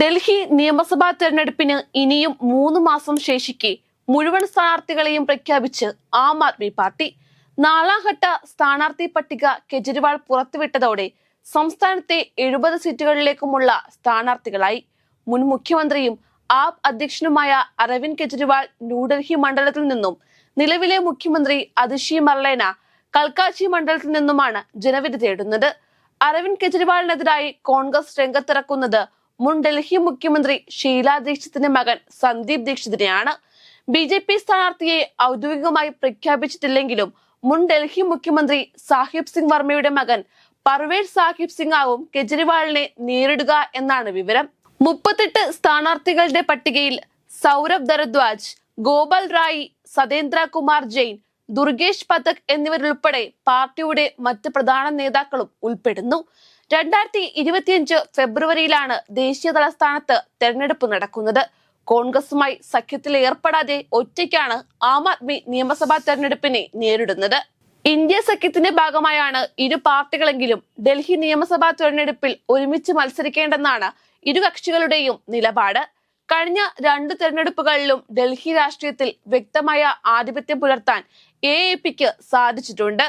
ഡൽഹി നിയമസഭാ തെരഞ്ഞെടുപ്പിന് ഇനിയും മൂന്ന് മാസം ശേഷിക്കെ മുഴുവൻ സ്ഥാനാർത്ഥികളെയും പ്രഖ്യാപിച്ച് ആം ആദ്മി പാർട്ടി. നാലാംഘട്ട സ്ഥാനാർത്ഥി പട്ടിക കെജ്രിവാൾ പുറത്തുവിട്ടതോടെ സംസ്ഥാനത്തെ എഴുപത് സീറ്റുകളിലേക്കുമുള്ള സ്ഥാനാർത്ഥികളായി. മുൻ മുഖ്യമന്ത്രിയും ആപ് അധ്യക്ഷനുമായ അരവിന്ദ് കെജ്രിവാൾ ന്യൂഡൽഹി മണ്ഡലത്തിൽ നിന്നും നിലവിലെ മുഖ്യമന്ത്രി അതിഷി മർലേന കൽക്കാച്ചി മണ്ഡലത്തിൽ നിന്നുമാണ് ജനവിധി തേടുന്നത്. അരവിന്ദ് കെജ്രിവാളിനെതിരായി കോൺഗ്രസ് രംഗത്തിറക്കുന്നത് മുൻ ഡൽഹി മുഖ്യമന്ത്രി ഷീല ദീക്ഷിത്തിന്റെ മകൻ സന്ദീപ് ദീക്ഷിതിനെയാണ് ബി ജെ പി സ്ഥാനാർത്ഥിയെ ഔദ്യോഗികമായി പ്രഖ്യാപിച്ചിട്ടില്ലെങ്കിലും മുൻ ഡൽഹി മുഖ്യമന്ത്രി സാഹിബ് സിംഗ് വർമ്മയുടെ മകൻ പർവേഷ് സാഹിബ് സിംഗ് ആവും കെജ്രിവാളിനെ നേരിടുക എന്നാണ് വിവരം. മുപ്പത്തെട്ട് സ്ഥാനാർത്ഥികളുടെ പട്ടികയിൽ സൗരഭ് ദരദ്വാജ് ഗോപാൽ റായി സതേന്ദ്ര കുമാർ ജെയിൻ ദുർഗേഷ് പഥക് എന്നിവരുൾപ്പെടെ പാർട്ടിയുടെ മറ്റ് പ്രധാന നേതാക്കളും ഉൾപ്പെടുന്നു. രണ്ടായിരത്തി ഇരുപത്തിയഞ്ച് ഫെബ്രുവരിയിലാണ് ദേശീയ തലസ്ഥാനത്ത് തെരഞ്ഞെടുപ്പ് നടക്കുന്നത്. കോൺഗ്രസുമായി സഖ്യത്തിൽ ഏർപ്പെടാതെ ഒറ്റയ്ക്കാണ് ആം ആദ്മി നിയമസഭാ തെരഞ്ഞെടുപ്പിനെ നേരിടുന്നത്. ഇന്ത്യ സഖ്യത്തിന്റെ ഭാഗമായാണ് ഇരു പാർട്ടികളെങ്കിലും ഡൽഹി നിയമസഭാ തെരഞ്ഞെടുപ്പിൽ ഒരുമിച്ച് മത്സരിക്കേണ്ടെന്നാണ് ഇരു കക്ഷികളുടെയും നിലപാട്. കഴിഞ്ഞ രണ്ട് തെരഞ്ഞെടുപ്പുകളിലും ഡൽഹി രാഷ്ട്രീയത്തിൽ വ്യക്തമായ ആധിപത്യം പുലർത്താൻ എ എ പിക്ക് സാധിച്ചിട്ടുണ്ട്.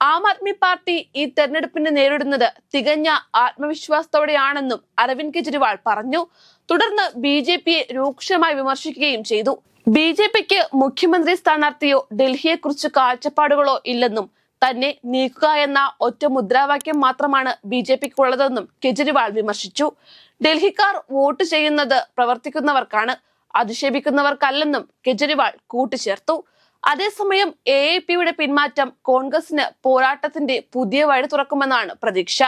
ആം ആദ്മി പാർട്ടി ഈ തെരഞ്ഞെടുപ്പിനെ നേരിടുന്നത് തികഞ്ഞ ആത്മവിശ്വാസത്തോടെയാണെന്നും അരവിന്ദ് കെജ്രിവാൾ പറഞ്ഞു. തുടർന്ന് ബി ജെ പിയെ രൂക്ഷമായി വിമർശിക്കുകയും ചെയ്തു. ബി ജെ പിക്ക് മുഖ്യമന്ത്രി സ്ഥാനാർത്ഥിയോ ഡൽഹിയെക്കുറിച്ച് കാഴ്ചപ്പാടുകളോ ഇല്ലെന്നും തന്നെ നീക്കുക എന്ന ഒറ്റ മുദ്രാവാക്യം മാത്രമാണ് ബി ജെ പിക്ക് ഉള്ളതെന്നും കെജ്രിവാൾ വിമർശിച്ചു. ഡൽഹിക്കാർ വോട്ട് ചെയ്യുന്നത് പ്രവർത്തിക്കുന്നവർക്കാണ് അധിക്ഷേപിക്കുന്നവർക്കല്ലെന്നും കെജ്രിവാൾ കൂട്ടിച്ചേർത്തു. അതേസമയം എ എ പിയുടെ പിന്മാറ്റം കോൺഗ്രസിന് പോരാട്ടത്തിന്റെ പുതിയ വഴി തുറക്കുമെന്നാണ് പ്രതീക്ഷ.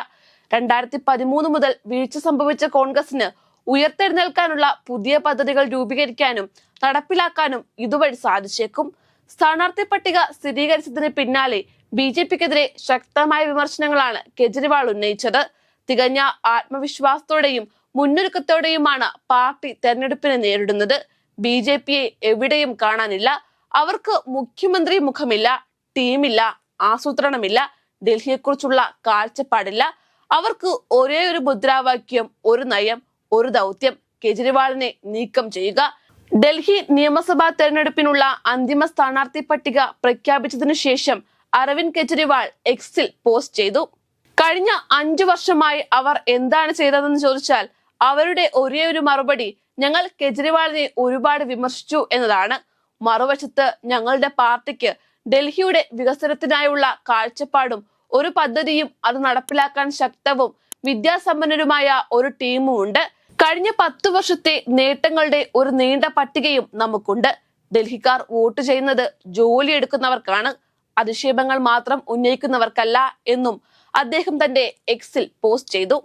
രണ്ടായിരത്തി പതിമൂന്ന് മുതൽ വീഴ്ച സംഭവിച്ച കോൺഗ്രസിന് ഉയർത്തെഴുന്നേൽക്കാനുള്ള പുതിയ പദ്ധതികൾ രൂപീകരിക്കാനും നടപ്പിലാക്കാനും ഇതുവഴി സാധിച്ചേക്കും. സ്ഥാനാർത്ഥി പട്ടിക സ്ഥിരീകരിച്ചതിന് പിന്നാലെ ബി ജെ പിക്കെതിരെ ശക്തമായ വിമർശനങ്ങളാണ് കെജ്രിവാൾ ഉന്നയിച്ചത്. തികഞ്ഞ ആത്മവിശ്വാസത്തോടെയും മുന്നൊരുക്കത്തോടെയുമാണ് പാർട്ടി തെരഞ്ഞെടുപ്പിനെ നേരിടുന്നത്. ബി ജെ പിയെ എവിടെയും കാണാനില്ല. അവർക്ക് മുഖ്യമന്ത്രി മുഖമില്ല ടീമില്ല ആസൂത്രണമില്ല ഡൽഹിയെക്കുറിച്ചുള്ള കാഴ്ചപ്പാടില്ല. അവർക്ക് ഒരേ ഒരു മുദ്രാവാക്യം ഒരു നയം ഒരു ദൗത്യം കെജ്രിവാളിനെ നീക്കം ചെയ്യുക. ഡൽഹി നിയമസഭാ തെരഞ്ഞെടുപ്പിനുള്ള അന്തിമ സ്ഥാനാർത്ഥി പട്ടിക പ്രഖ്യാപിച്ചതിനു ശേഷം അരവിന്ദ് കെജ്രിവാൾ എക്സിൽ പോസ്റ്റ് ചെയ്തു. കഴിഞ്ഞ അഞ്ചു വർഷമായി അവർ എന്താണ് ചെയ്തതെന്ന് ചോദിച്ചാൽ അവരുടെ ഒരേ ഒരു മറുപടി ഞങ്ങൾ കെജ്രിവാളിനെ ഒരുപാട് വിമർശിച്ചു എന്നതാണ്. മറുവശത്ത് ഞങ്ങളുടെ പാർട്ടിക്ക് ഡൽഹിയുടെ വികസനത്തിനായുള്ള കാഴ്ചപ്പാടും ഒരു പദ്ധതിയും അത് നടപ്പിലാക്കാൻ ശക്തവും വിദ്യാസമ്പന്നരുമായ ഒരു ടീമും ഉണ്ട്. കഴിഞ്ഞ പത്തു വർഷത്തെ നേട്ടങ്ങളുടെ ഒരു നീണ്ട പട്ടികയും നമുക്കുണ്ട്. ഡൽഹിക്കാർ വോട്ട് ചെയ്യുന്നത് ജോലി എടുക്കുന്നവർക്കാണ്. അധിക്ഷേപങ്ങൾ മാത്രം ഉന്നയിക്കുന്നവർക്കല്ല എന്നും അദ്ദേഹം തന്റെ എക്സിൽ പോസ്റ്റ് ചെയ്തു.